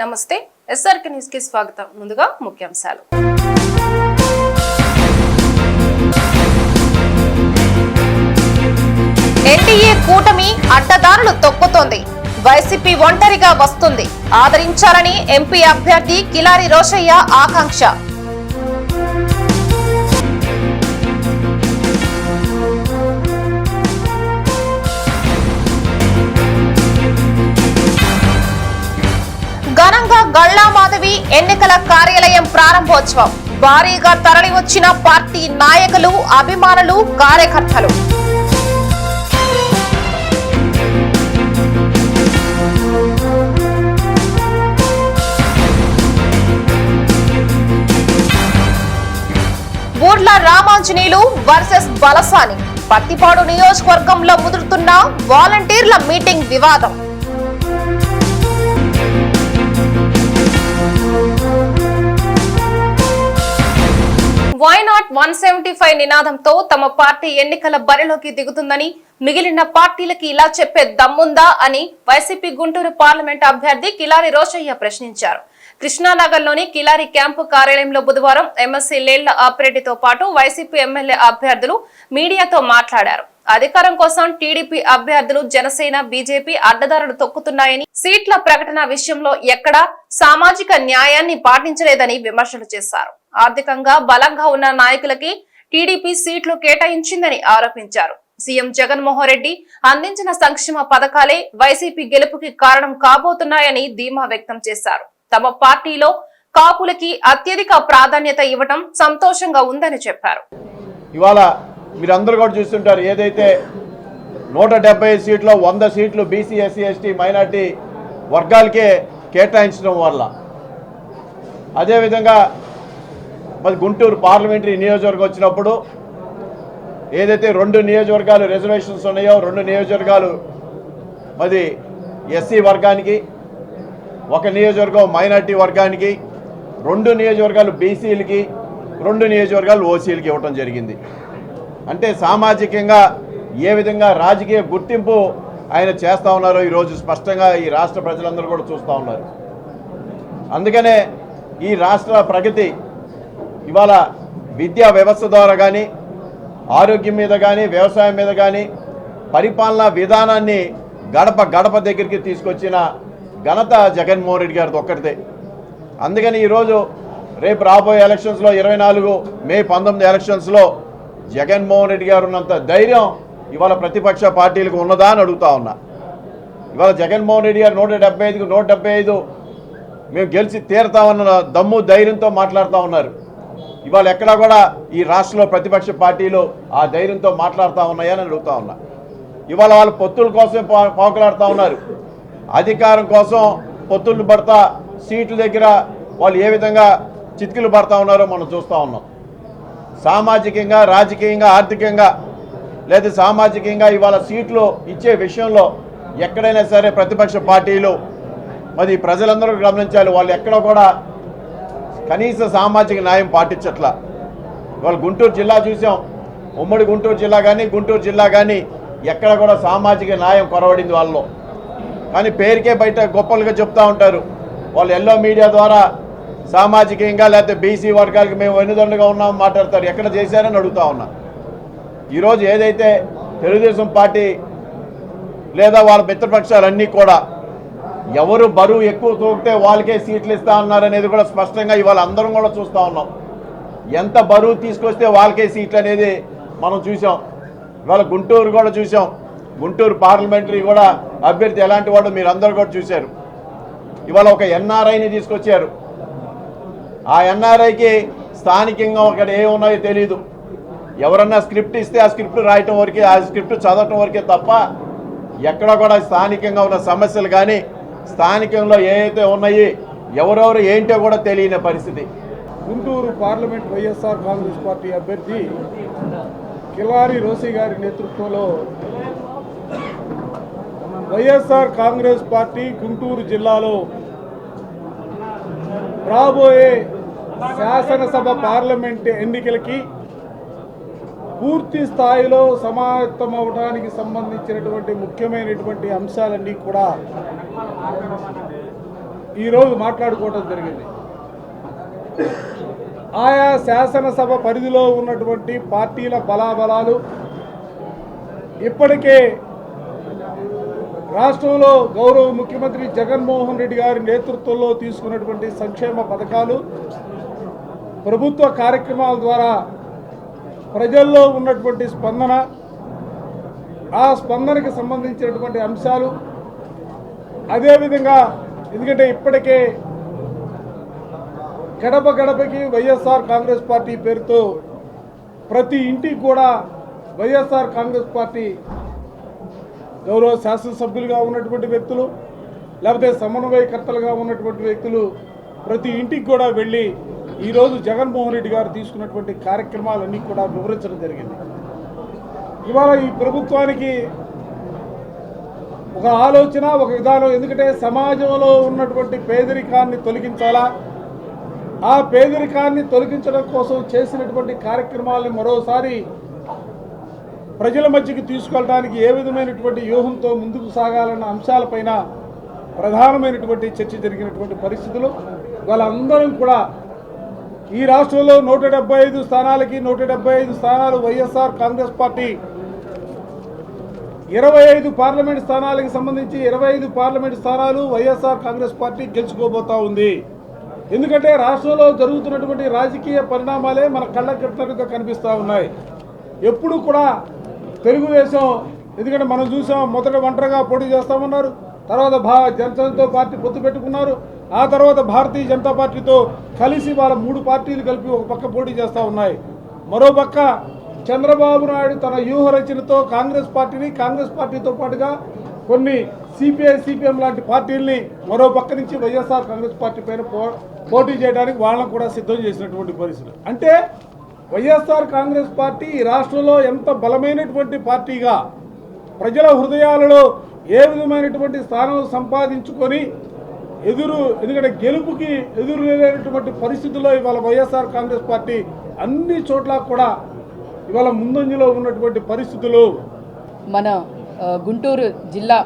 నమస్తే ఎస్ఆర్కే న్యూస్కి స్వాగతం. ముందుగా ముఖ్యాంశాలు. ఎన్డీఏ కూటమి అడ్డదారులు తొక్కుతోంది. వైసీపీ ఒంటరిగా వస్తుంది. ఆదరించాలని ఎంపీ అభ్యర్థి కిలారి రోషయ్య ఆకాంక్ష. ఘనంగా ఎన్నికల కార్యాలయం ప్రారంభోత్సవం. భారీగా తరలివచ్చిన పార్టీ నాయకులు అభిమానులు కార్యకర్తలు. బూర్ల రామాంజనేయులు వర్సెస్ బలసాని. పత్తిపాడు నియోజకవర్గంలో ముదురుతున్న వాలంటీర్ల మీటింగ్ వివాదం. Why not one seventy five నినాదంతో తమ పార్టీ ఎన్నికల బరిలోకి దిగుతుందని మిగిలిన పార్టీలకి ఇలా చెప్పే దమ్ముందా అని వైసీపీ గుంటూరు పార్లమెంట్ అభ్యర్థి కిలారి రోషయ్య ప్రశ్నించారు. కృష్ణానగర్లోని కిలారి క్యాంపు కార్యాలయంలో బుధవారం ఎమ్మెల్సీ లేళ్ళ ఆపరెడ్డితో పాటు వైసీపీ ఎమ్మెల్యే అభ్యర్థులు మీడియాతో మాట్లాడారు. అధికారం కోసం టీడీపీ అభ్యర్థులు జనసేన బీజేపీ అడ్డదారులు తొక్కుతున్నాయని సీట్ల ప్రకటన విషయంలో ఎక్కడా సామాజిక న్యాయాన్ని పాటించలేదని విమర్శలు చేశారు. ఆర్థికంగా బలంగా ఉన్న నాయకులకి టీడీపీ సీట్లు కేటాయించిందని ఆరోపించారు. సీఎం జగన్మోహన్ రెడ్డి అందించిన సంక్షేమ పథకాలే వైసీపీ గెలుపుకి కారణం కాబోతున్నాయని ధీమా వ్యక్తం చేశారు. తమ పార్టీలో కాపులకి అత్యధిక ప్రాధాన్యత ఇవ్వటం సంతోషంగా ఉందని చెప్పారు. ఇవాళ మీరందరూ కూడా చూస్తుంటారు ఏదైతే నూట డెబ్బై సీట్లో వంద సీట్లు బీసీ ఎస్సీ ఎస్టీ మైనార్టీ వర్గాలకే కేటాయించడం వల్ల. అదేవిధంగా మరి గుంటూరు పార్లమెంటరీ నియోజకవర్గం వచ్చినప్పుడు ఏదైతే రెండు నియోజకవర్గాలు రిజర్వేషన్స్ ఉన్నాయో రెండు నియోజకవర్గాలు మరి ఎస్సీ వర్గానికి ఒక నియోజకవర్గం మైనార్టీ వర్గానికి రెండు నియోజకవర్గాలు బీసీలకి రెండు నియోజకవర్గాలు ఓసీలకి ఇవ్వటం జరిగింది. అంటే సామాజికంగా ఏ విధంగా రాజకీయ గుర్తింపు ఆయన చేస్తూ ఉన్నారో ఈరోజు స్పష్టంగా ఈ రాష్ట్ర ప్రజలందరూ కూడా చూస్తూ ఉన్నారు. అందుకనే ఈ రాష్ట్ర ప్రగతి ఇవాళ విద్యా వ్యవస్థ ద్వారా కానీ ఆరోగ్యం మీద కానీ వ్యవసాయం మీద కానీ పరిపాలనా విధానాన్ని గడప గడప దగ్గరికి తీసుకొచ్చిన ఘనత జగన్మోహన్ రెడ్డి గారిది ఒక్కరిదే అందుకని ఈరోజు రేపు రాబోయే ఎలక్షన్స్లో ఇరవై నాలుగు మే పంతొమ్మిది ఎలక్షన్స్లో జగన్మోహన్ రెడ్డి గారు ఉన్నంత ధైర్యం ఇవాళ ప్రతిపక్ష పార్టీలకు ఉన్నదా అని అడుగుతా ఉన్నా. ఇవాళ జగన్మోహన్ రెడ్డి గారు నూట డెబ్బై ఐదుకు నూట డెబ్బై ఐదు మేము గెలిచి తీరతామన్న దమ్ము ధైర్యంతో మాట్లాడుతూ ఉన్నారు. ఇవాళ ఎక్కడా కూడా ఈ రాష్ట్రంలో ప్రతిపక్ష పార్టీలు ఆ ధైర్యంతో మాట్లాడుతూ ఉన్నాయని అడుగుతా ఉన్నా. ఇవాళ వాళ్ళు పొత్తుల కోసం పా- ఉన్నారు. అధికారం కోసం పొత్తులు పడతా సీట్ల దగ్గర వాళ్ళు ఏ విధంగా చితికిలు పడతా ఉన్నారో మనం చూస్తూ ఉన్నాం. సామాజికంగా రాజకీయంగా ఆర్థికంగా లేదా సామాజికంగా ఇవాళ సీట్లు ఇచ్చే విషయంలో ఎక్కడైనా సరే ప్రతిపక్ష పార్టీలు మరి ప్రజలందరూ గమనించాలి వాళ్ళు ఎక్కడ కూడా కనీస సామాజిక న్యాయం పాటించట్ల. ఇవాళ గుంటూరు జిల్లా చూసాం. ఉమ్మడి గుంటూరు జిల్లా కానీ గుంటూరు జిల్లా కానీ ఎక్కడ కూడా సామాజిక న్యాయం కొరవడింది వాళ్ళలో. కానీ పేరుకే బయట గొప్పలుగా చెప్తూ ఉంటారు. వాళ్ళు ఎల్లో మీడియా ద్వారా సామాజికంగా లేకపోతే బీసీ వర్గాలకి మేము వెన్నుదండగా ఉన్నాం మాట్లాడతారు. ఎక్కడ చేశారని అడుగుతా ఉన్నా. ఈరోజు ఏదైతే తెలుగుదేశం పార్టీ లేదా వాళ్ళ మిత్రపక్షాలన్నీ కూడా ఎవరు బరువు ఎక్కువ తూగితే వాళ్ళకే సీట్లు ఇస్తా ఉన్నారనేది కూడా స్పష్టంగా ఇవాళ అందరం కూడా చూస్తూ ఉన్నాం. ఎంత బరువు తీసుకొస్తే వాళ్ళకే సీట్లు అనేది మనం చూసాం ఇవాళ గుంటూరు కూడా చూసాం గుంటూరు పార్లమెంటరీ కూడా అభ్యర్థి ఎలాంటి వాడు మీరు కూడా చూశారు. ఇవాళ ఒక ఎన్ఆర్ఐని తీసుకొచ్చారు. ఆ ఎన్ఆర్ఐకి స్థానికంగా ఒకటి ఏమున్నాయో తెలియదు ఎవరన్నా స్క్రిప్ట్ ఇస్తే ఆ స్క్రిప్ట్ రాయటం వరకే ఆ స్క్రిప్ట్ చదవటం వరకే తప్ప ఎక్కడ కూడా స్థానికంగా ఉన్న సమస్యలు కానీ స్థానికంలో ఏవైతే ఉన్నాయి ఎవరెవరు ఏంటో కూడా తెలియని పరిస్థితి. గుంటూరు పార్లమెంట్ వైఎస్ఆర్ కాంగ్రెస్ పార్టీ అభ్యర్థి కిలారి రోసి గారి నేతృత్వంలో వైఎస్ఆర్ కాంగ్రెస్ పార్టీ గుంటూరు జిల్లాలో రాబోయే శాసనసభ పార్లమెంట్ ఎన్నికలకి పూర్తి స్థాయిలో సమాయత్తం అవడానికి సంబంధించినటువంటి ముఖ్యమైనటువంటి అంశాలన్నీ కూడా ఈరోజు మాట్లాడుకోవడం జరిగింది. ఆయా శాసనసభ పరిధిలో ఉన్నటువంటి పార్టీల బలాబలాలు ఇప్పటికే రాష్ట్రంలో గౌరవ ముఖ్యమంత్రి జగన్మోహన్ రెడ్డి గారి నేతృత్వంలో తీసుకున్నటువంటి సంక్షేమ పథకాలు ప్రభుత్వ కార్యక్రమాల ద్వారా ప్రజల్లో ఉన్నటువంటి స్పందన ఆ స్పందనకి సంబంధించినటువంటి అంశాలు. అదేవిధంగా ఎందుకంటే ఇప్పటికే గడప గడపకి వైఎస్ఆర్ కాంగ్రెస్ పార్టీ పేరుతో ప్రతి ఇంటికి కూడా వైఎస్ఆర్ కాంగ్రెస్ పార్టీ గౌరవ శాసనసభ్యులుగా ఉన్నటువంటి వ్యక్తులు లేకపోతే సమన్వయకర్తలుగా ఉన్నటువంటి వ్యక్తులు ప్రతి ఇంటికి కూడా వెళ్ళి ఈరోజు జగన్మోహన్ రెడ్డి గారు తీసుకున్నటువంటి కార్యక్రమాలన్నీ కూడా వివరించడం జరిగింది. ఇవాళ ఈ ప్రభుత్వానికి ఒక ఆలోచన ఒక విధానం. ఎందుకంటే సమాజంలో ఉన్నటువంటి పేదరికాన్ని తొలగించాలా? ఆ పేదరికాన్ని తొలగించడం కోసం చేసినటువంటి కార్యక్రమాలను మరోసారి ప్రజల మధ్యకి తీసుకెళ్ళడానికి ఏ విధమైనటువంటి వ్యూహంతో ముందుకు సాగాలన్న అంశాలపైన ప్రధానమైనటువంటి చర్చ జరిగినటువంటి పరిస్థితులు. వాళ్ళందరం కూడా ఈ రాష్ట్రంలో నూట డెబ్బై ఐదు స్థానాలకి నూట డెబ్బై ఐదు స్థానాలు వైఎస్ఆర్ కాంగ్రెస్ పార్టీ. ఇరవై ఐదు పార్లమెంట్ స్థానాలకు సంబంధించి ఇరవై ఐదు పార్లమెంట్ స్థానాలు వైఎస్ఆర్ కాంగ్రెస్ పార్టీ గెలుచుకోబోతా ఉంది. ఎందుకంటే రాష్ట్రంలో జరుగుతున్నటువంటి రాజకీయ పరిణామాలే మన కళ్ళ కట్టినట్టుగా కనిపిస్తూ ఉన్నాయి. ఎప్పుడు కూడా తెలుగుదేశం ఎందుకంటే మనం చూసాం మొదట ఒంటరిగా పోటీ చేస్తామన్నారు తర్వాత భా జనసేనతో పార్టీ పొత్తు పెట్టుకున్నారు. ఆ తర్వాత భారతీయ జనతా పార్టీతో కలిసి వాళ్ళ మూడు పార్టీలు కలిపి ఒక పక్క పోటీ చేస్తూ ఉన్నాయి. మరో పక్క చంద్రబాబు నాయుడు తన వ్యూహ రచనతో కాంగ్రెస్ పార్టీని కాంగ్రెస్ పార్టీతో పాటుగా కొన్ని సిపిఐ సిపిఎం లాంటి పార్టీల్ని మరో పక్క నుంచి వైఎస్ఆర్ కాంగ్రెస్ పార్టీ పైన పో- పోటీ చేయడానికి వాళ్ళని కూడా సిద్ధం చేసినటువంటి పరిస్థితులు అంటే వైఎస్ఆర్ కాంగ్రెస్ పార్టీ ఈ రాష్ట్రంలో ఎంత బలమైనటువంటి పార్టీగా ప్రజల హృదయాలలో ఏ విధమైనటువంటి స్థానం సంపాదించుకొని ఎదురు ఎందుకంటే గెలుపుకి ఎదురు లేనటువంటి పరిస్థితుల్లో ఇవాళ వైఎస్ఆర్ కాంగ్రెస్ పార్టీ అన్ని చోట్ల కూడా ఇవాళ ముందంజలో ఉన్నటువంటి పరిస్థితులు. మన గుంటూరు జిల్లా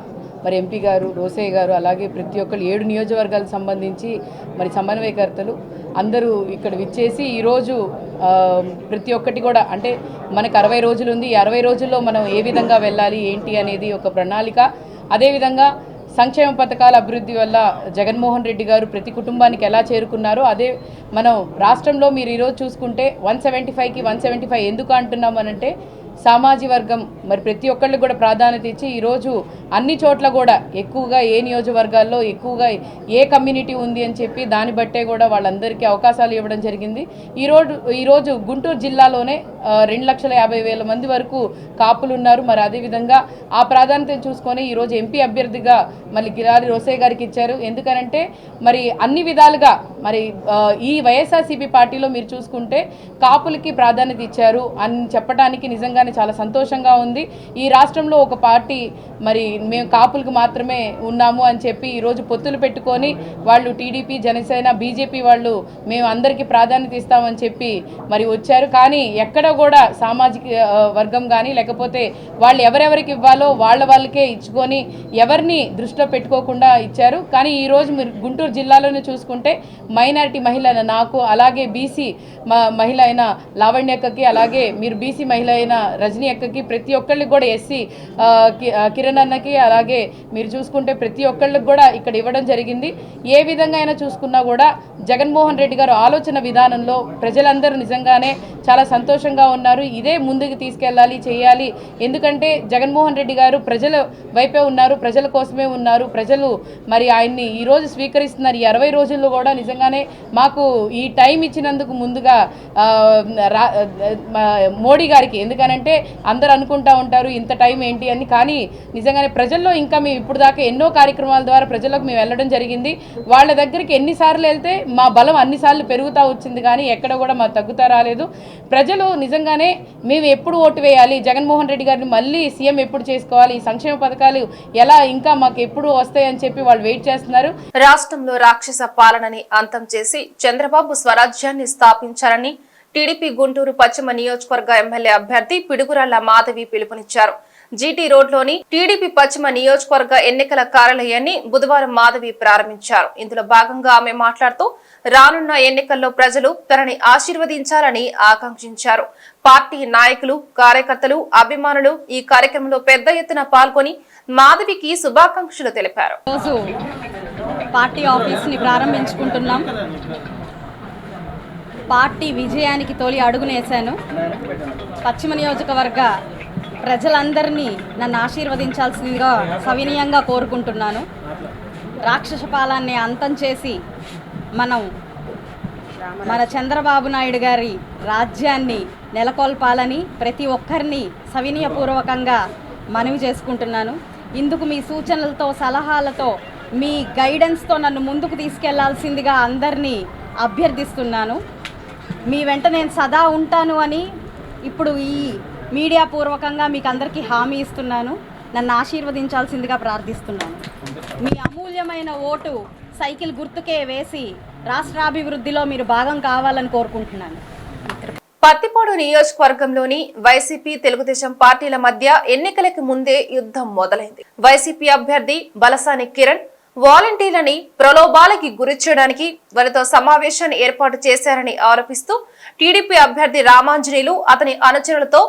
మరి ఎంపీ గారు రోసయ్య గారు అలాగే ప్రతి ఒక్కరు ఏడు నియోజకవర్గాలకు సంబంధించి మరి సమన్వయకర్తలు అందరూ ఇక్కడ విచ్చేసి ఈరోజు ప్రతి ఒక్కటి కూడా అంటే మనకు అరవై రోజులు ఉంది. ఈ అరవై రోజుల్లో మనం ఏ విధంగా వెళ్ళాలి ఏంటి అనేది ఒక ప్రణాళిక. అదేవిధంగా సంక్షేమ పథకాల అభివృద్ధి వల్ల జగన్మోహన్ రెడ్డి గారు ప్రతి కుటుంబానికి ఎలా చేరుకున్నారో అదే మనం రాష్ట్రంలో మీరు ఈరోజు చూసుకుంటే వన్ సెవెంటీ ఫైవ్కి వన్ సెవెంటీ ఫైవ్ ఎందుకు అంటున్నామనంటే సామాజిక వర్గం మరి ప్రతి ఒక్కళ్ళు కూడా ప్రాధాన్యత ఇచ్చి ఈరోజు అన్ని చోట్ల కూడా ఎక్కువగా ఏ నియోజకవర్గాల్లో ఎక్కువగా ఏ కమ్యూనిటీ ఉంది అని చెప్పి దాన్ని బట్టే కూడా వాళ్ళందరికీ అవకాశాలు ఇవ్వడం జరిగింది. ఈరోజు ఈరోజు గుంటూరు జిల్లాలోనే రెండు లక్షల యాభై వేల మంది వరకు కాపులు ఉన్నారు మరి అదేవిధంగా ఆ ప్రాధాన్యతను చూసుకొని ఈరోజు ఎంపీ అభ్యర్థిగా మళ్ళీ గిరారి రోసయ్య గారికి ఇచ్చారు. ఎందుకనంటే మరి అన్ని విధాలుగా మరి ఈ వైఎస్ఆర్సీపీ పార్టీలో మీరు చూసుకుంటే కాపులకి ప్రాధాన్యత ఇచ్చారు అని చెప్పడానికి నిజంగానే చాలా సంతోషంగా ఉంది. ఈ రాష్ట్రంలో ఒక పార్టీ మరి మేము కాపులకు మాత్రమే ఉన్నాము అని చెప్పి ఈరోజు పొత్తులు పెట్టుకొని వాళ్ళు టీడీపీ జనసేన బీజేపీ వాళ్ళు మేము అందరికీ ప్రాధాన్యత ఇస్తామని చెప్పి మరి వచ్చారు. కానీ ఎక్కడ కూడా సామాజిక వర్గం కానీ లేకపోతే వాళ్ళు ఎవరెవరికి ఇవ్వాలో వాళ్ళ వాళ్ళకే ఇచ్చుకొని ఎవరిని దృష్టిలో పెట్టుకోకుండా ఇచ్చారు. కానీ ఈరోజు మీరు గుంటూరు జిల్లాలోనే చూసుకుంటే మైనారిటీ మహిళ అయిన నాకు అలాగే బీసీ మహిళ అయిన లావణ్యకకి అలాగే మీరు బీసీ మహిళ అయిన రజనీ అక్కకి ప్రతి ఒక్కళ్ళకి కూడా ఎస్సీ కిరణ్ అన్నకి అలాగే మీరు చూసుకుంటే ప్రతి ఒక్కళ్ళకి కూడా ఇక్కడ ఇవ్వడం జరిగింది. ఏ విధంగా అయినా చూసుకున్నా కూడా జగన్మోహన్ రెడ్డి గారు ఆలోచన విధానంలో ప్రజలందరూ నిజంగానే చాలా సంతోషంగా ఉన్నారు. ఇదే ముందుకు తీసుకెళ్ళాలి చేయాలి. ఎందుకంటే జగన్మోహన్ రెడ్డి గారు ప్రజల వైపే ఉన్నారు ప్రజల కోసమే ఉన్నారు. ప్రజలు మరి ఆయన్ని ఈరోజు స్వీకరిస్తున్నారు. ఈ అరవై రోజుల్లో కూడా నిజంగానే మాకు ఈ టైం ఇచ్చినందుకు ముందుగా రా- మోడీ గారికి ఎందుకనంటే అందరు అనుకుంటా ఉంటారు ఇంత టైం ఏంటి అని. కానీ నిజంగానే ప్రజల్లో ఇంకా మేము ఇప్పుడు దాకా ఎన్నో కార్యక్రమాల ద్వారా ప్రజలకు మేము వెళ్ళడం జరిగింది. వాళ్ళ దగ్గరికి ఎన్నిసార్లు వెళ్తే మా బలం అన్నిసార్లు పెరుగుతూ వచ్చింది కానీ ఎక్కడ కూడా మా తగ్గుతా రాలేదు. ప్రజలు నిజంగానే మేము ఎప్పుడు ఓటు వేయాలి? జగన్మోహన్ రెడ్డి గారిని మళ్ళీ సీఎం ఎప్పుడు చేసుకోవాలి? ఈ సంక్షేమ పథకాలు ఎలా ఇంకా మాకు ఎప్పుడు వస్తాయని చెప్పి వాళ్ళు వెయిట్ చేస్తున్నారు. రాష్ట్రంలో రాక్షస పాలనని అంతం చేసి చంద్రబాబు స్వరాజ్యాన్ని స్థాపించారని టీడీపీ గుంటూరు పశ్చిమ నియోజకవర్గ ఎమ్మెల్యే అభ్యర్థి పిడుగురాళ్ళ మాధవి పిలుపునిచ్చారు. జీటీ రోడ్లోని టీడీపీ పశ్చిమ నియోజకవర్గ ఎన్నికల కార్యాలయాన్ని బుధవారం మాధవి ప్రారంభించారు. ఇందులో భాగంగా ఆమె మాట్లాడుతూ రానున్న ఎన్నికల్లో ప్రజలు తనని ఆశీర్వదించాలని ఆకాంక్షించారు. పార్టీ నాయకులు కార్యకర్తలు అభిమానులు ఈ కార్యక్రమంలో పెద్ద ఎత్తున పాల్గొని మాధవికి శుభాకాంక్షలు తెలిపారు. పార్టీ ఆఫీస్ని ప్రారంభించుకుంటున్నాం. పార్టీ విజయానికి తొలి అడుగునేశాను పశ్చిమ నియోజకవర్గ ప్రజలందరినీ నన్ను ఆశీర్వదించాల్సిందిగా సవినీయంగా కోరుకుంటున్నాను. రాక్షస పాలాన్ని అంతం చేసి మనం మన చంద్రబాబు నాయుడు గారి రాజ్యాన్ని నెలకొల్పాలని ప్రతి ఒక్కరిని సవినయపూర్వకంగా మనవి చేసుకుంటున్నాను. ఇందుకు మీ సూచనలతో సలహాలతో మీ గైడెన్స్తో నన్ను ముందుకు తీసుకెళ్ళాల్సిందిగా అందరినీ అభ్యర్థిస్తున్నాను. మీ వెంట నేను సదా ఉంటాను అని ఇప్పుడు ఈ మీడియా పూర్వకంగా మీకు అందరికీ హామీ ఇస్తున్నాను. నన్ను ఆశీర్వదించాల్సిందిగా ప్రార్థిస్తున్నాను. మీ అమూల్యమైన ఓటు సైకిల్ గుర్తుకే వేసి రాష్ట్రాభివృద్ధిలో మీరు భాగం కావాలని కోరుకుంటున్నాను. పత్తిపాడు నియోజకవర్గంలోని వైసీపీ తెలుగుదేశం పార్టీల మధ్య ఎన్నికలకు ముందే యుద్ధం మొదలైంది. వైసీపీ అభ్యర్థి బలసాని కిరణ్ వాలంటీర్లని ప్రలోభాలకి గురి చేయడానికి వారితో సమావేశాన్ని ఏర్పాటు చేశారని ఆరోపిస్తూ టీడీపీ అభ్యర్థి రామాంజనేయులు అతని అనుచరులతో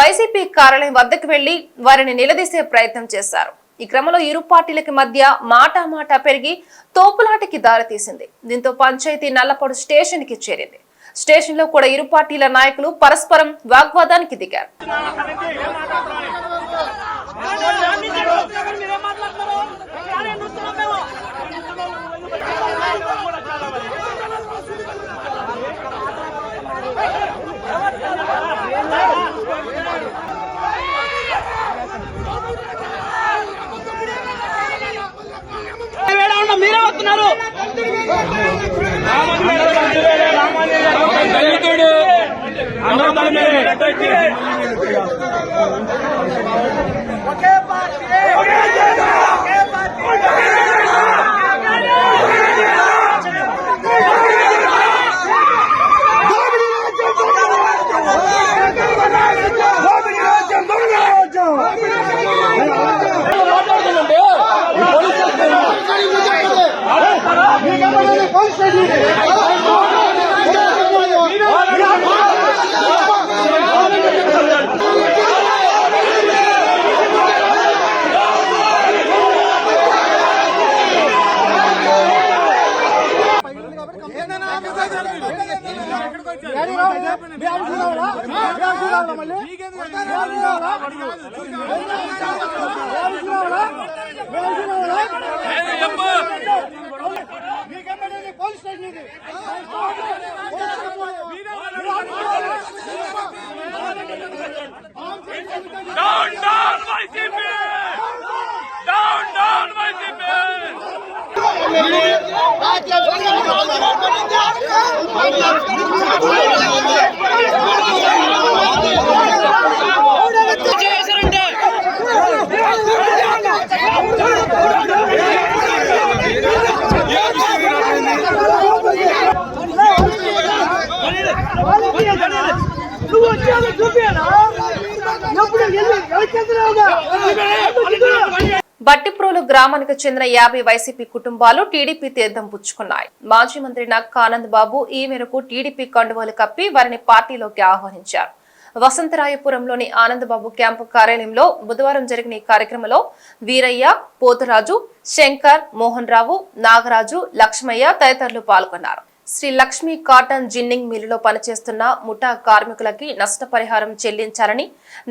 వైసీపీ కార్యాలయం వద్దకు వెళ్ళి వారిని నిలదీసే ప్రయత్నం చేశారు. ఈ క్రమంలో ఇరు పార్టీలకి మధ్య మాటా మాట పెరిగి తోపులాటకి దారితీసింది. దీంతో పంచాయతీ నల్లపొడు స్టేషన్కి చేరింది. స్టేషన్లో కూడా ఇరు పార్టీల నాయకులు పరస్పరం వాగ్వాదానికి దిగారు. మీరే వస్తున్నారు. وگے پارٹی అందరూ దళితుడే. Down, down, YCP! Down, down, YCP! నువ్వు వచ్చావు చూపియనా ఎప్పుడు వెళ్ళి? బట్టిప్రోలు గ్రామానికి చెందిన యాభై వైసీపీ కుటుంబాలు టీడీపీ తీర్థం పుచ్చుకున్నాయి. మాజీ మంత్రి నక్క ఆనంద్ బాబు ఈ మేరకు టీడీపీ కండువాలు కప్పి వారిని పార్టీలోకి ఆహ్వానించారు. వసంతరాయపురంలోని ఆనందబాబు క్యాంపు కార్యాలయంలో బుధవారం జరిగిన ఈ కార్యక్రమంలో వీరయ్య పోతురాజు శంకర్ మోహన్ రావు నాగరాజు లక్ష్మయ్య తదితరులు పాల్గొన్నారు. శ్రీ లక్ష్మీ కాటన్ జిన్నింగ్ మిల్లులో పనిచేస్తున్న ముఠా కార్మికులకి నష్టపరిహారం చెల్లించాలని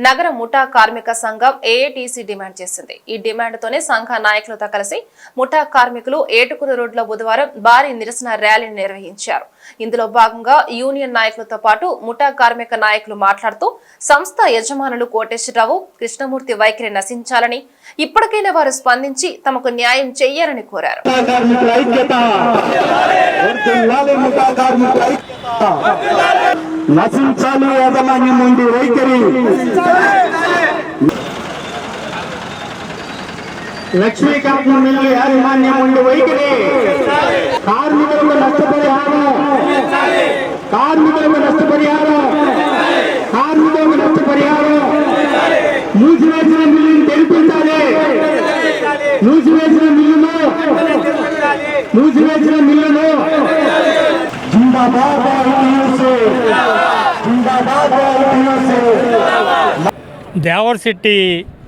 నగర ముఠా కార్మిక సంఘం ఏఐటీసీ డిమాండ్ చేసింది. ఈ డిమాండ్తోనే సంఘ నాయకులతో కలిసి ముఠా కార్మికులు ఏటుకుల రోడ్లో బుధవారం భారీ నిరసన ర్యాలీని నిర్వహించారు. ఇందులో భాగంగా యూనియన్ నాయకులతో పాటు ముఠా కార్మిక నాయకులు మాట్లాడుతూ సంస్థ యజమానులు కోటేశ్వరరావు కృష్ణమూర్తి వైఖరి నశించాలని ఇప్పటికైనా వారు స్పందించి తమకు న్యాయం చెయ్యాలని కోరారు. నశించాలి యాజమాన్యం నుండి వైఖరి. లక్ష్మీకాంతం మిల్లు యాజమాన్యం నుండి వైఖరి. కార్మికులకు నష్టపరిహారం. కార్మికులకు నష్టపరిహారం. కార్మికులకు నష్టపరిహారం. మూసివేసిన మిల్లు మూసివేసిన మిల్లును. మూసివేసిన మిల్లును. జిందాబాద్ ఐటీయూసీ.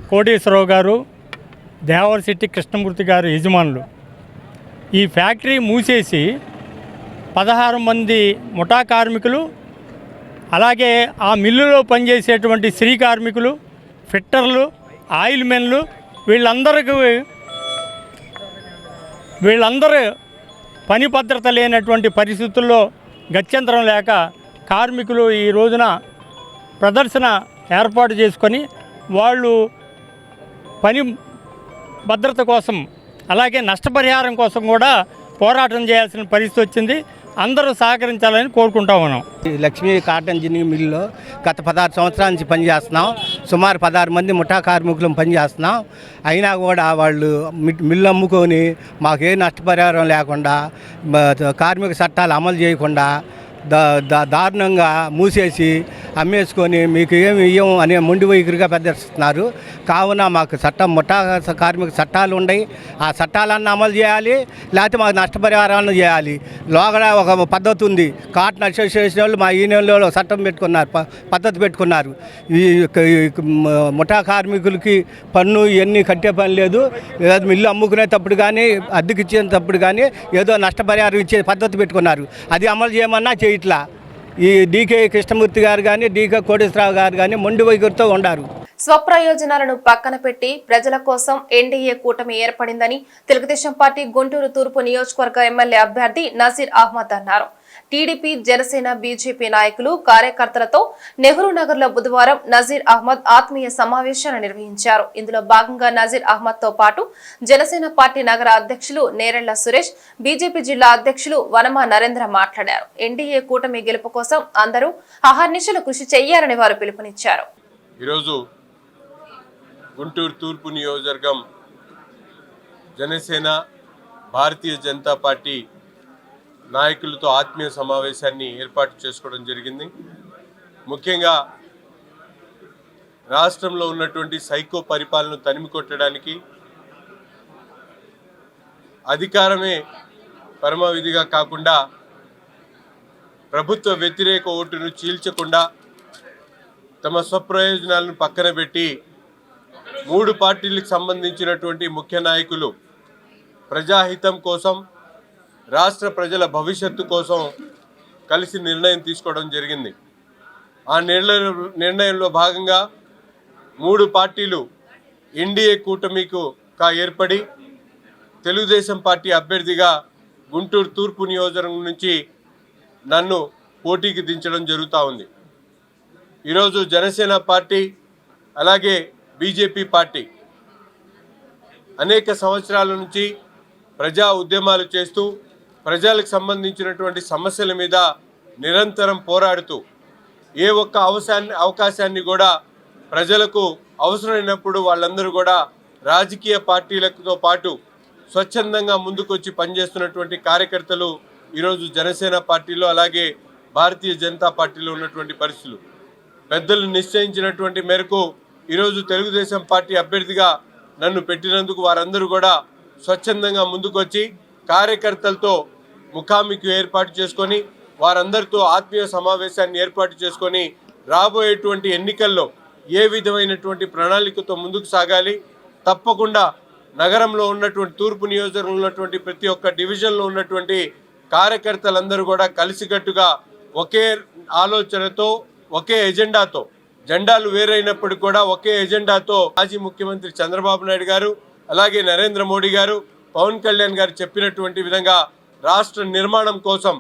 కోటేశ్వరరావు గారు దేవరశెట్టి కృష్ణమూర్తి గారు యజమానులు. ఈ ఫ్యాక్టరీ మూసేసి పదహారు మంది ముఠా కార్మికులు అలాగే ఆ మిల్లులో పనిచేసేటువంటి స్త్రీ కార్మికులు ఫిట్టర్లు ఆయిల్ మెన్లు వీళ్ళందరికీ వీళ్ళందరూ పని భద్రత లేనటువంటి పరిస్థితుల్లో గత్యంతరం లేక కార్మికులు ఈ రోజున ప్రదర్శన ఏర్పాటు చేసుకొని వాళ్ళు పని భద్రత కోసం అలాగే నష్టపరిహారం కోసం కూడా పోరాటం చేయాల్సిన పరిస్థితి వచ్చింది. అందరూ సహకరించాలని కోరుకుంటా ఉన్నాం. ఈ లక్ష్మీ కాటన్ జిన్నింగ్ మిల్లులో గత పదహారు సంవత్సరాల నుంచి పనిచేస్తున్నాం. సుమారు పదహారు మంది ముఠా కార్మికులు పనిచేస్తున్నాం. అయినా కూడా వాళ్ళు మి- మిల్లు అమ్ముకొని మాకు ఏ నష్టపరిహారం లేకుండా కార్మిక చట్టాలు అమలు చేయకుండా దా దా- దారుణంగా మూసేసి అమ్మేసుకొని మీకు ఏమి ఇయ్యం అనే మొండి వైఖరిగా ప్రదర్శిస్తున్నారు. కావున మాకు చట్టం ముఠా కార్మిక చట్టాలు ఉన్నాయి. ఆ చట్టాలన్నీ అమలు చేయాలి. లేకపోతే మాకు నష్టపరిహారాలను చేయాలి. లోగడ ఒక పద్ధతి ఉంది. కాటన్ అసోసియేషన్ వాళ్ళు మా యూనియన్లో చట్టం పెట్టుకున్నారు. పద్ధతి పెట్టుకున్నారు. ఈ ముఠా కార్మికులకి పన్ను ఇవన్నీ కట్టే పని లేదు. ఏదో మిల్లు అమ్ముకునేటప్పుడు కానీ అద్దెకి ఇచ్చేటప్పుడు కానీ ఏదో నష్టపరిహారం ఇచ్చే పద్ధతి పెట్టుకున్నారు. అది అమలు చేయమన్నా ఇట్లా. ఈ డీకే కృష్ణమూర్తి గారు కానీ డీకే కోటేశ్వరరావు గారు కానీ మొండి వైఖరితో ఉండారు. స్వప్రయోజనాలను పక్కన పెట్టి ప్రజల కోసం ఎన్డీఏ కూటమి ఏర్పడిందని తెలుగుదేశం పార్టీ గుంటూరు తూర్పు నియోజకవర్గ ఎమ్మెల్యే అభ్యర్థి నజీర్ అహ్మద్ అన్నారు. టీడీపీ జనసేన బీజేపీ నాయకులు కార్యకర్తలతో నెహ్రూ నగర్లో బుధవారం నజీర్ అహ్మద్ ఆత్మీయ సమావేశాన్ని నిర్వహించారు. ఇందులో భాగంగా నజీర్ అహ్మద్తో పాటు జనసేన పార్టీ నగర అధ్యక్షులు నేరెళ్ళ సురేష్ బీజేపీ జిల్లా అధ్యక్షులు వనమ నరేంద్ర మాట్లాడారు. ఎన్డీఏ కూటమి గెలుపు కోసం అందరూ అహర్నిశలు కృషి చేయాలని వారు పిలుపునిచ్చారు. ఈరోజు గుంటూరు తూర్పు నియోజకవర్గం జనసేన భారతీయ జనతా పార్టీ నాయకులతో ఆత్మీయ సమావేశాన్ని ఏర్పాటు చేసుకోవడం జరిగింది. ముఖ్యంగా రాష్ట్రంలో ఉన్నటువంటి సైకో పరిపాలన తనిమి కొట్టడానికి అధికారమే పరమవిధిగా కాకుండా ప్రభుత్వ వ్యతిరేక ఓటును చీల్చకుండా తమ స్వప్రయోజనాలను పక్కన పెట్టి మూడు పార్టీలకు సంబంధించినటువంటి ముఖ్య నాయకులు ప్రజాహితం కోసం రాష్ట్ర ప్రజల భవిష్యత్తు కోసం కలిసి నిర్ణయం తీసుకోవడం జరిగింది. ఆ నిర్ణయం నిర్ణయంలో భాగంగా మూడు పార్టీలు ఎన్డీఏ కూటమికు కా ఏర్పడి తెలుగుదేశం పార్టీ అభ్యర్థిగా గుంటూరు తూర్పు నియోజకవర్గం నుంచి నన్ను పోటీకి దించడం జరుగుతూ ఉంది. ఈరోజు జనసేన పార్టీ అలాగే బీజేపీ పార్టీ అనేక సంవత్సరాల నుంచి ప్రజా ఉద్యమాలు చేస్తూ ప్రజలకు సంబంధించినటువంటి సమస్యల మీద నిరంతరం పోరాడుతూ ఏ ఒక్క అవసాన్ని అవకాశాన్ని కూడా ప్రజలకు అవసరమైనప్పుడు వాళ్ళందరూ కూడా రాజకీయ పార్టీలతో పాటు స్వచ్ఛందంగా ముందుకొచ్చి పనిచేస్తున్నటువంటి కార్యకర్తలు ఈరోజు జనసేన పార్టీలో అలాగే భారతీయ జనతా పార్టీలో ఉన్నటువంటి పరిస్థితులు. పెద్దలు నిశ్చయించినటువంటి మేరకు ఈరోజు తెలుగుదేశం పార్టీ అభ్యర్థిగా నన్ను పెట్టినందుకు వారందరూ కూడా స్వచ్ఛందంగా ముందుకొచ్చి కార్యకర్తలతో ముఖాముఖి ఏర్పాటు చేసుకొని వారందరితో ఆత్మీయ సమావేశాన్ని ఏర్పాటు చేసుకొని రాబోయేటువంటి ఎన్నికల్లో ఏ విధమైనటువంటి ప్రణాళికతో ముందుకు సాగాలి తప్పకుండా నగరంలో ఉన్నటువంటి తూర్పు నియోజకవర్గంలో ఉన్నటువంటి ప్రతి ఒక్క డివిజన్లో ఉన్నటువంటి కార్యకర్తలందరూ కూడా కలిసికట్టుగా ఒకే ఆలోచనతో ఒకే ఎజెండాతో జెండాలు వేరైనప్పటికీ కూడా ఒకే ఎజెండాతో మాజీ ముఖ్యమంత్రి చంద్రబాబు నాయుడు గారు అలాగే నరేంద్ర మోడీ గారు పవన్ కళ్యాణ్ గారు చెప్పినటువంటి విధంగా రాష్ట్ర నిర్మాణం కోసం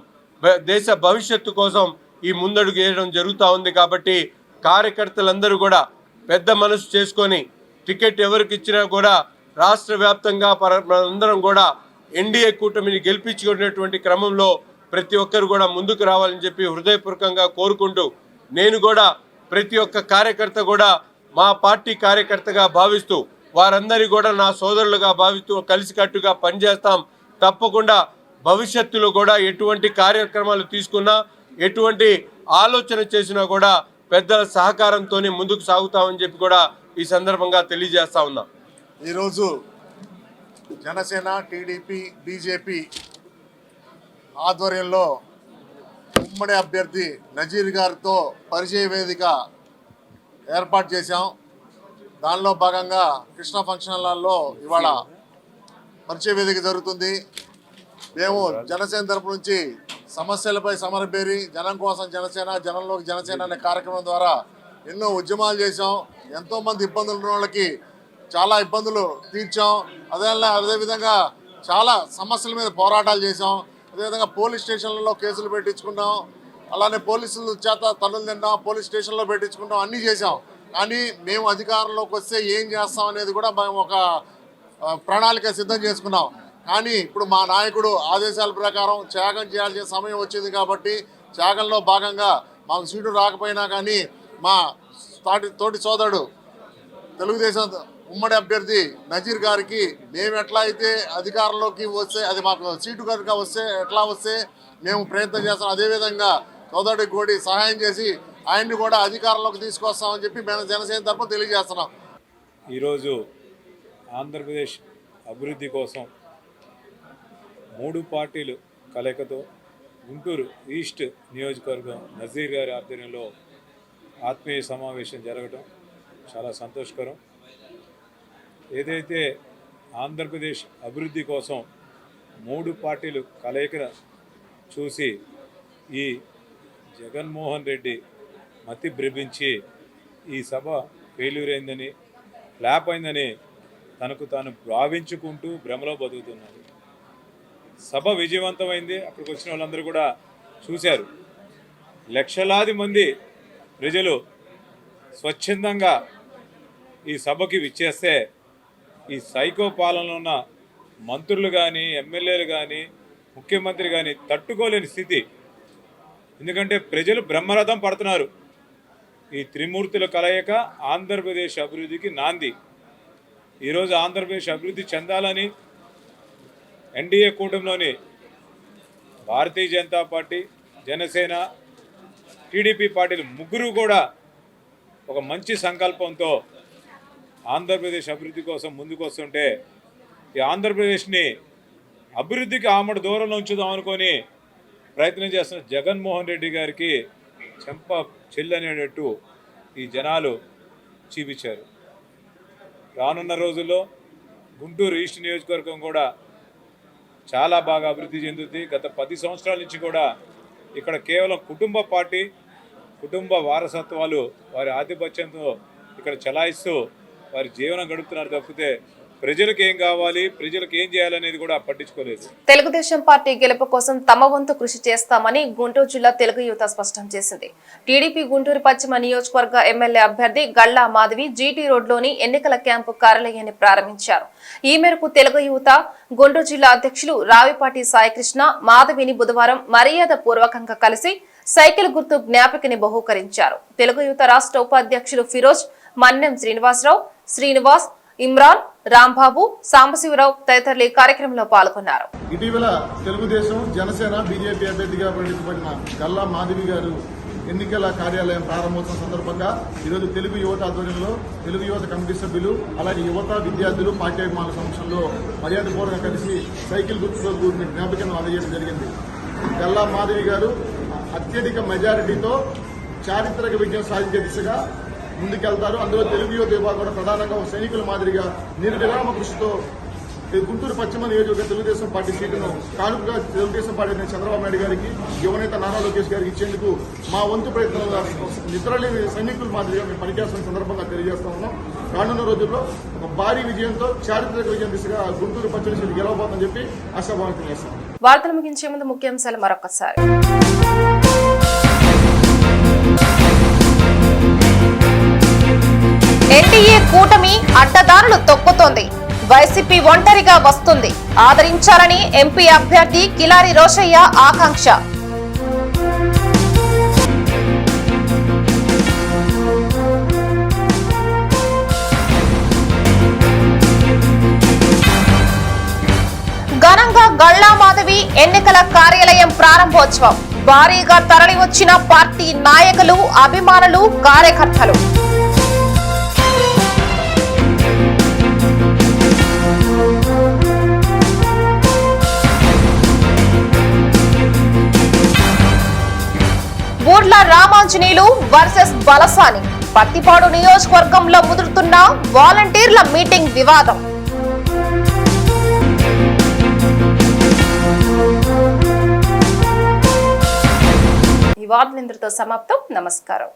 దేశ భవిష్యత్తు కోసం ఈ ముందడుగు వేయడం జరుగుతూ ఉంది కాబట్టి కార్యకర్తలందరూ కూడా పెద్ద మనసు చేసుకొని టికెట్ ఎవరికి ఇచ్చినా కూడా రాష్ట్ర వ్యాప్తంగా పర- మనందరం కూడా ఎన్డీఏ కూటమిని గెలిపించుకునేటువంటి క్రమంలో ప్రతి ఒక్కరు కూడా ముందుకు రావాలని చెప్పి హృదయపూర్వకంగా కోరుకుంటూ నేను కూడా ప్రతి ఒక్క కార్యకర్త కూడా మా పార్టీ కార్యకర్తగా భావిస్తూ వారందరి కూడా నా సోదరులుగా భావిస్తూ కలిసికట్టుగా పనిచేస్తాం. తప్పకుండా భవిష్యత్తులో కూడా ఎటువంటి కార్యక్రమాలు తీసుకున్నా ఎటువంటి ఆలోచన చేసినా కూడా పెద్దల సహకారంతోనే ముందుకు సాగుతామని చెప్పి కూడా ఈ సందర్భంగా తెలియజేస్తా ఉన్నాం. ఈరోజు జనసేన టీడీపీ బీజేపీ ఆధ్వర్యంలో ఉమ్మడి అభ్యర్థి నజీర్ గారితో పరిచయ వేదిక ఏర్పాటు చేశాం. దానిలో భాగంగా కృష్ణ ఫంక్షన్ హాల్లో ఇవాళ పరిచయ వేదిక జరుగుతుంది. మేము జనసేన తరపు నుంచి సమస్యలపై సమరపేరి జనం కోసం జనసేన జనంలోకి జనసేన అనే కార్యక్రమం ద్వారా ఎన్నో ఉద్యమాలు చేసాం ఎంతోమంది ఇబ్బందులు ఉన్న వాళ్ళకి చాలా ఇబ్బందులు తీర్చాం. అదే అదేవిధంగా చాలా సమస్యల మీద పోరాటాలు చేసాం అదేవిధంగా పోలీస్ స్టేషన్లలో కేసులు పెట్టించుకున్నాం. అలానే పోలీసుల చేత తన్నులు తిన్నాం. పోలీస్ స్టేషన్లో పెట్టించుకుంటాం అన్నీ చేసాం కానీ మేము అధికారంలోకి వస్తే ఏం చేస్తాం అనేది కూడా మేము ఒక ప్రణాళిక సిద్ధం చేసుకున్నాం. కానీ ఇప్పుడు మా నాయకుడు ఆదేశాల ప్రకారం త్యాగం చేయాల్సిన సమయం వచ్చింది కాబట్టి త్యాగంలో భాగంగా మాకు సీటు రాకపోయినా కానీ మా తోటి తోటి సోదరుడు తెలుగుదేశం ఉమ్మడి అభ్యర్థి నజీర్ గారికి మేము ఎట్లా అయితే అధికారంలోకి వస్తే అది మాకు సీటు కనుక వస్తే ఎట్లా వస్తే మేము ప్రయత్నం చేస్తాం. అదేవిధంగా సోదరుడికి కూడా సహాయం చేసి ఆయన్ని కూడా అధికారంలోకి తీసుకొస్తామని చెప్పి మేము జనసేన తరఫున తెలియజేస్తున్నాం. ఈరోజు ఆంధ్రప్రదేశ్ అభివృద్ధి కోసం మూడు పార్టీలు కలయికతో గుంటూరు ఈస్ట్ నియోజకవర్గం నజీర్ గారి ఆధ్వర్యంలో ఆత్మీయ సమావేశం జరగడం చాలా సంతోషకరం. ఏదైతే ఆంధ్రప్రదేశ్ అభివృద్ధి కోసం మూడు పార్టీలు కలయిక చూసి ఈ జగన్మోహన్ రెడ్డి మతి భ్రమించి ఈ సభ ఫెయిల్యూర్ అయిందని ఫ్లాప్ అయిందని తనకు తాను భావించుకుంటూ భ్రమలో బతుకుతున్నాడు. సభ విజయవంతమైంది. అక్కడికి వచ్చిన వాళ్ళందరూ కూడా చూశారు. లక్షలాది మంది ప్రజలు స్వచ్ఛందంగా ఈ సభకి విచ్చేస్తే ఈ సైకో పాలనలో ఉన్న మంత్రులు కానీ ఎమ్మెల్యేలు కానీ ముఖ్యమంత్రి కానీ తట్టుకోలేని స్థితి. ఎందుకంటే ప్రజలు బ్రహ్మరథం పడుతున్నారు. ఈ త్రిమూర్తుల కలయిక ఆంధ్రప్రదేశ్ అభివృద్ధికి నాంది. ఈరోజు ఆంధ్రప్రదేశ్ అభివృద్ధి చెందాలని ఎన్డీఏ కూటమిలోని భారతీయ జనతా పార్టీ జనసేన టీడీపీ పార్టీలు ముగ్గురు కూడా ఒక మంచి సంకల్పంతో ఆంధ్రప్రదేశ్ అభివృద్ధి కోసం ముందుకు వస్తుంటే ఈ ఆంధ్రప్రదేశ్ని అభివృద్ధికి ఆమడ దూరంలో ఉంచుదాం అనుకొని ప్రయత్నం చేస్తున్న జగన్మోహన్ రెడ్డి గారికి చెంప చెల్లనేటట్టు ఈ జనాలు చూపించారు. రానున్న రోజుల్లో గుంటూరు ఈస్ట్ నియోజకవర్గం కూడా చాలా బాగా అభివృద్ధి చెందుతుంది గత పది సంవత్సరాల నుంచి కూడా ఇక్కడ కేవలం కుటుంబ పార్టీ కుటుంబ వారసత్వాలు వారి ఆధిపత్యంతో ఇక్కడ చలాయిస్తూ వారి జీవనం గడుపుతున్నారు తప్పితే ప్రజలకు ఏం కావాలి ప్రజలకు ఏం చేయాలనేది కూడా పట్టించుకోలేదు. తెలుగుదేశం పార్టీ గెలుపు కోసం తమ వంతు కృషి చేస్తామని గుంటూరు జిల్లా తెలుగు యువత స్పష్టం చేసింది. టీడీపీ గుంటూరు పశ్చిమ నియోజకవర్గ ఎమ్మెల్యే అభ్యర్థి గల్లా మాధవి జీటీ రోడ్లోని ఎన్నికల క్యాంపు కార్యాలయాన్ని ప్రారంభించారు. ఈ మేరకు తెలుగు యువత గుంటూరు జిల్లా అధ్యక్షులు రావిపాటి సాయికృష్ణ మాధవిని బుధవారం మర్యాద పూర్వకంగా కలిసి సైకిల్ గుర్తు జ్ఞాపికని బహూకరించారు. తెలుగు యువత రాష్ట్ర ఉపాధ్యక్షులు ఫిరోజ్ మన్నెం శ్రీనివాసరావు శ్రీనివాస్ ఇమ్రాన్ రాంబాబు సాంబశివరావు తదితరులు ఈ కార్యక్రమంలో పాల్గొన్నారు. ఇటీవల తెలుగుదేశం జనసేన బీజేపీ అభ్యర్థిగా ప్రకటించబడిన గల్లా మాధవి గారు ఎన్నికల కార్యాలయం ప్రారంభోత్సవం సందర్భంగా ఈరోజు తెలుగు యువత ఆధ్వర్యంలో తెలుగు యువత కమిటీ సభ్యులు అలాగే యువత విద్యార్థులు పార్టీ సమక్షంలో మర్యాదపూర్వకంగా కలిసి సైకిల్ గుర్తుతో కూడిన జ్ఞాపికను అందజేయడం జరిగింది. గల్లా మాధవి గారు అత్యధిక మెజారిటీతో చారిత్రక విజయం సాధించే దిశగా ముందుకెళ్తారు. అందులో తెలుగు యువత విభాగం కూడా ప్రధానంగా సైనికుల మాదిరిగా నిర్విరామ కృషితో గుంటూరు పశ్చిమ నియోజకవర్గ తెలుగుదేశం పార్టీ సీటును కానుకగా తెలుగుదేశం పార్టీ చంద్రబాబు నాయుడు గారికి యువనేత నారా లోకేష్ గారికి ఇచ్చేందుకు మా వంతు ప్రయత్నంగా నిద్రలేని సైనికుల మాదిరిగా మేము పనిచేస్తున్న సందర్భంగా తెలియజేస్తా ఉన్నాం. రానున్న రోజుల్లో ఒక భారీ విజయంతో చారిత్రక విజయం దిశగా గుంటూరు పశ్చిమ సీటు గెలవబోతుందని చెప్పి ఆశాభావం తెలియజేస్తాం వార్తలు ముగించే ముందు ముఖ్యాంశాలు మరొకసారి. ఎన్డీఏ కూటమి అడ్డదారులు తొక్కుతోంది. వైసీపీ ఒంటరిగా వస్తుంది. ఆదరించాలని ఎంపీ అభ్యర్థి కిలారి రోషయ్య ఆకాంక్ష. ఘనంగా గళ్ళా మాధవి ఎన్నికల కార్యాలయం ప్రారంభోత్సవం. భారీగా తరలివచ్చిన పార్టీ నాయకులు అభిమానులు కార్యకర్తలు. కోట్ల రామాంజనేయులు వర్సెస్ బలసాని పత్తిపాడు నియోజకవర్గంలో ముదురుతున్న వాలంటీర్ల మీటింగ్ వివాదం. ఈ వార్తలు సమాప్తం. నమస్కారం.